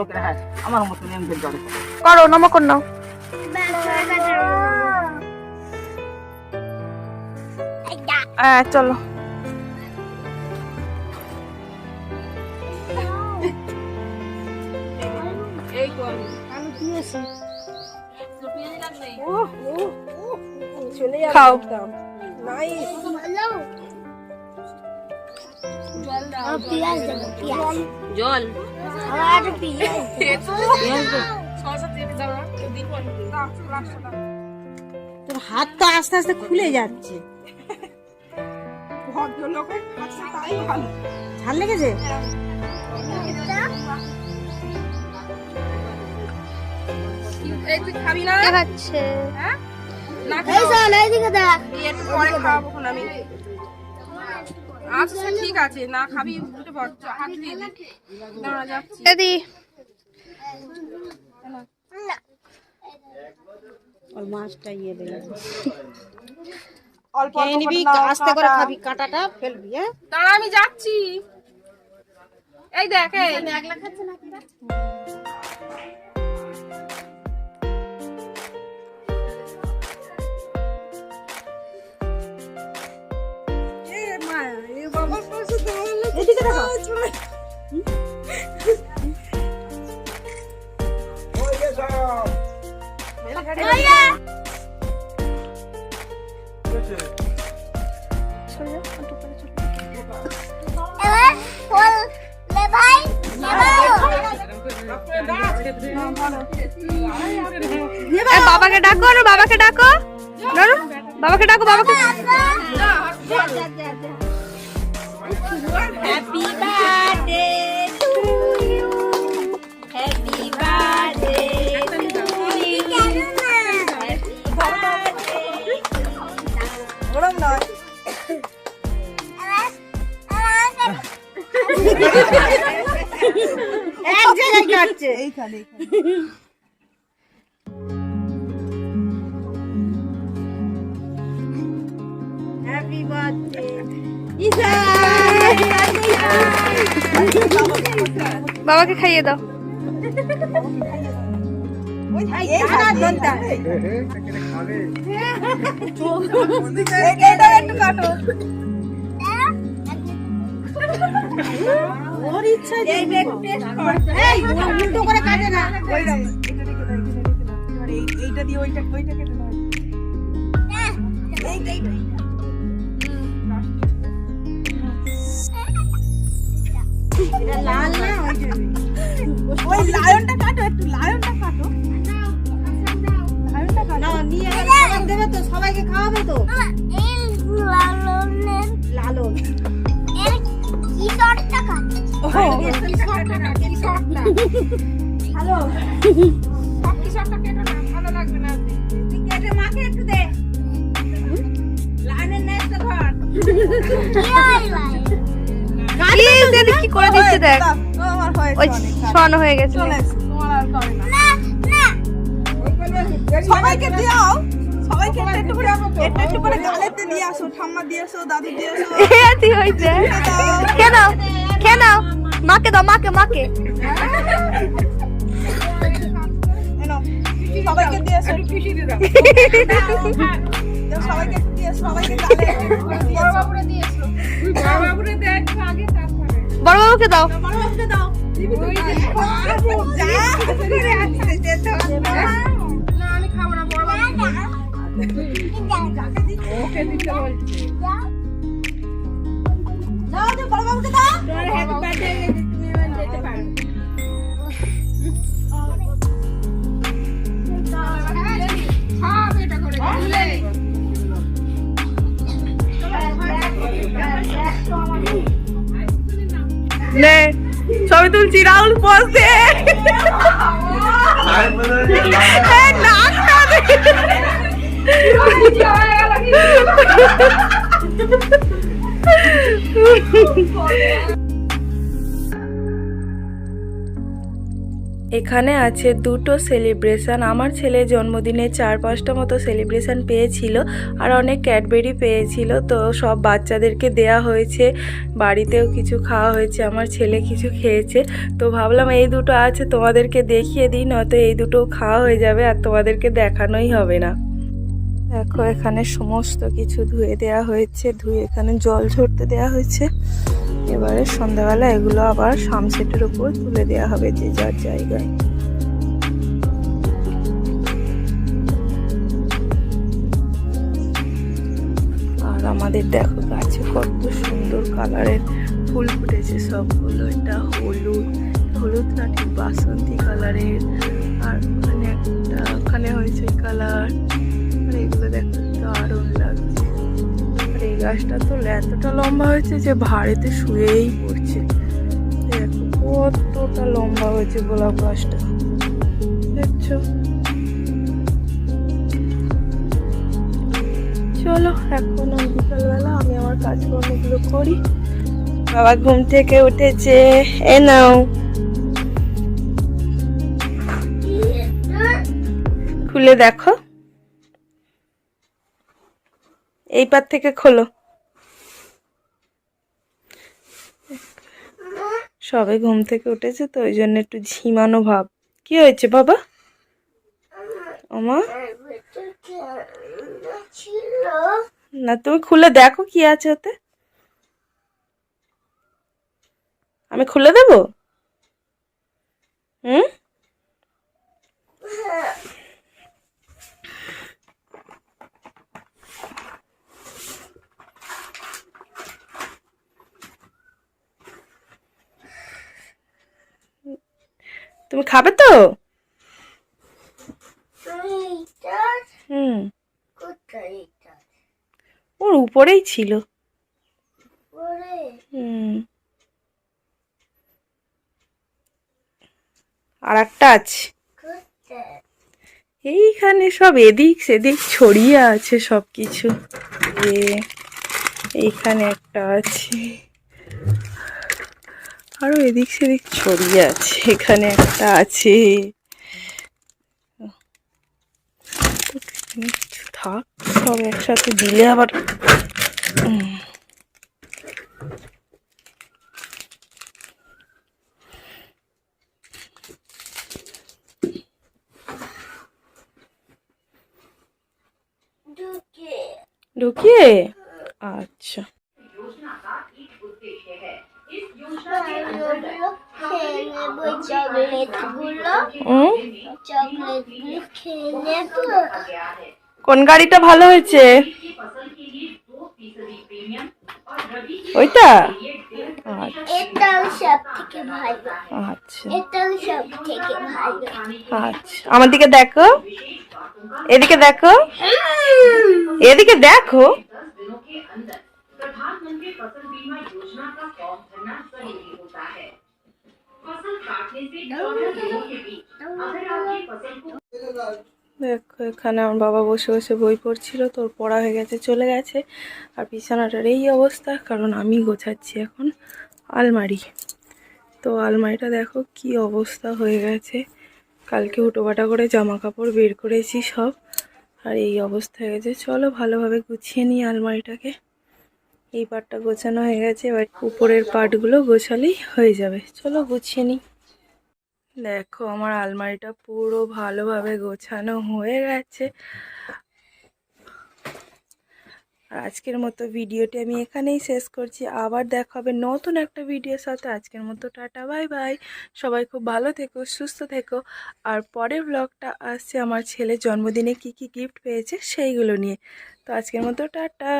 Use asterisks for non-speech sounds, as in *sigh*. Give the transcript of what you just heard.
জড়ো হ্যাঁ আমার মতো নেম ধরে জড়ো করে করো নমকর নাও। হ্যাঁ চলো। খাও। জল। তোর হাত তো আস্তে আস্তে খুলে যাচ্ছে। ঝাল লেগেছে? এই খাবি না? দেখাচ্ছে। না খাবি। একটু পরে খাওয়াবো খন আমি। আচ্ছা ঠিক আছে। না খাবি উঠে পড় হাত দিয়ে দে। দাঁড়া যাচ্ছি। দিদি ওর মাছটা ইয়ে দেবে অল্প নিবি করে আস্তে করে খাবি কাঁটাটা ফেলবি হ্যাঁ? দাঁড়া আমি যাচ্ছি। এই দেখ এই। এদিকে দেখো এ, বাবাকে ডাকো বাবাকে ডাকো। বাবাকে ডাকো বাবাকে happy birthday to you happy birthday গরম নয় এক জায়গায় কাটছে এইখানে হ্যাপি বার্থডে ইসা বাবাকে খাইয়ে দাও। ওর ইচ্ছা করে কাটে না এইটা দিয়ে ওইটা ওইটা কেটে নাও এটা লাল না ওই লায়নটা কাটো একটু লায়নটা কাটো দেবে তো সবাইকে খাওয়াবে তো লালন হ্যালো সব কিছু কেটো না ভালো লাগবে না তুই কেটে মাকে একটু দে লাইনের নেক্সট ঘর প্লিজ দিদি কি করে দিচ্ছে দেখ। আমার হয়েছে ওই শোয়ানো হয়ে গেছে। সবাইকে দিও সবাইকে একটু একটু করে একটু একটু করে গালেতে দিয়ে আসো ঠাম্মা দিয়ে আসো দাদু দিয়ে আসো। *laughs* এতি হয়েছে। খেয়ে নাও মাকে দাও মাকে মাকে। সবাইকে দিয়ে আসো। সবাইকে দিয়ে সবাইকে গালে বড় বাবুকে দাও। আমি খাব না বড় বাবু নে ছবি তুলছি রাহুল পোজ দে নাকটা এখানে আছে দুটো সেলিব্রেশন আমার ছেলে জন্মদিনে চার পাঁচটা মতো সেলিব্রেশন পেয়েছিল আর অনেক ক্যাডবেরি পেয়েছিল। তো সব বাচ্চাদেরকে দেয়া হয়েছে। বাড়িতেও কিছু খাওয়া হয়েছে, আমার ছেলে কিছু খেয়েছে। তো ভাবলাম এই দুটো আছে, তোমাদেরকে দেখিয়ে দিই, নয়তো এই দুটো খাওয়া হয়ে যাবে আর তোমাদেরকে দেখানোই হবে না। দেখো, এখানে সমস্ত কিছু ধুয়ে দেওয়া হয়েছে, ধুয়ে এখানে জল ঝরতে দেওয়া হয়েছে। এবারে সন্ধ্যাবেলা এগুলো আবার সামসেটের উপর তুলে দেওয়া হবে যে যার জায়গায়। আর আমাদের দেখো গাছে কত সুন্দর কালারের ফুল ফুটেছে সবগুলো। এটা হলুদ হলুদ না, ঠিক বাসন্তী কালারের। আর ওখানে একটা, ওখানে হয়েছে কালার। আর এগুলো দেখো, দারুণ গাছটা তো এতটা লম্বা হয়েছে যে ভাড়েতে শুয়েই পড়ছে। কতটা লম্বা হয়েছে গোলাপ গাছটা। দেখছ? চলো, এখন বিকালবেলা আমি আমার কাজকর্মগুলো করি। বাবা ঘুম থেকে উঠেছে। এ নাও। খুলে দেখো। এই পার থেকে খোলো। সবে ঘুম থেকে উঠেছে তো, ওই জন্য একটু ঝিমানো ভাব। কি হয়েছে বাবা? না, তুমি খুলে দেখো কি আছে ওতে। আমি খুলে দেব? হুম? তুমি খাবে তো? হুম। ওর উপরেই ছিল। হুম। আর একটা আছে এইখানে সব এদিক সেদিক ছড়িয়ে আছে সব কিছু এইখানে একটা আছে। আরও এদিক সেদিক ছড়িয়ে আছে এখানে একটা আছে। কিছু থাক সব একসাথে দিলে আবার ঢুকিয়ে? আচ্ছা। চকলেটগুলো উম, চকলেটগুলো খেয়ে নেব কোন গাড়িটা ভালো হয়েছে ওইটা আচ্ছা এটাও সব থেকে ভালো আচ্ছা এটাও সব থেকে ভালো আচ্ছা আমার দিকে দেখো এদিকে দেখো এদিকে দেখো দেখো এখানে আমার বাবা বসে বসে বই পড়ছিল তোর পড়া হয়ে গেছে চলে গেছে। আর বিছানাটার এই অবস্থা কারণ আমি গোছাচ্ছি এখন আলমারি। তো আলমারিটা দেখো কি অবস্থা হয়ে গেছে। কালকে হুটোপাটা করে জামা কাপড় বের করেছি সব। আর এই অবস্থা হয়ে গেছে। চলো ভালোভাবে গুছিয়ে নিই আলমারিটাকে। এই পার্টটা গোছানো হয়ে গেছে, এবার উপরের পাটগুলো গোছালেই হয়ে যাবে। চলো গুছিয়ে নিই। দেখো, আমার আলমারিটা পুরো ভালোভাবে গোছানো হয়ে গেছে। আর আজকের মতো ভিডিওটি আমি এখানেই শেষ করছি। আবার দেখা হবে নতুন একটা ভিডিওর সাথে। আজকের মতো টাটা, বাই বাই। সবাই খুব ভালো থেকো, সুস্থ থেকো। আর পরের ব্লগটা আসছে আমার ছেলের জন্মদিনে কি কি গিফট পেয়েছে সেইগুলো নিয়ে। তো আজকের মতো টাটা।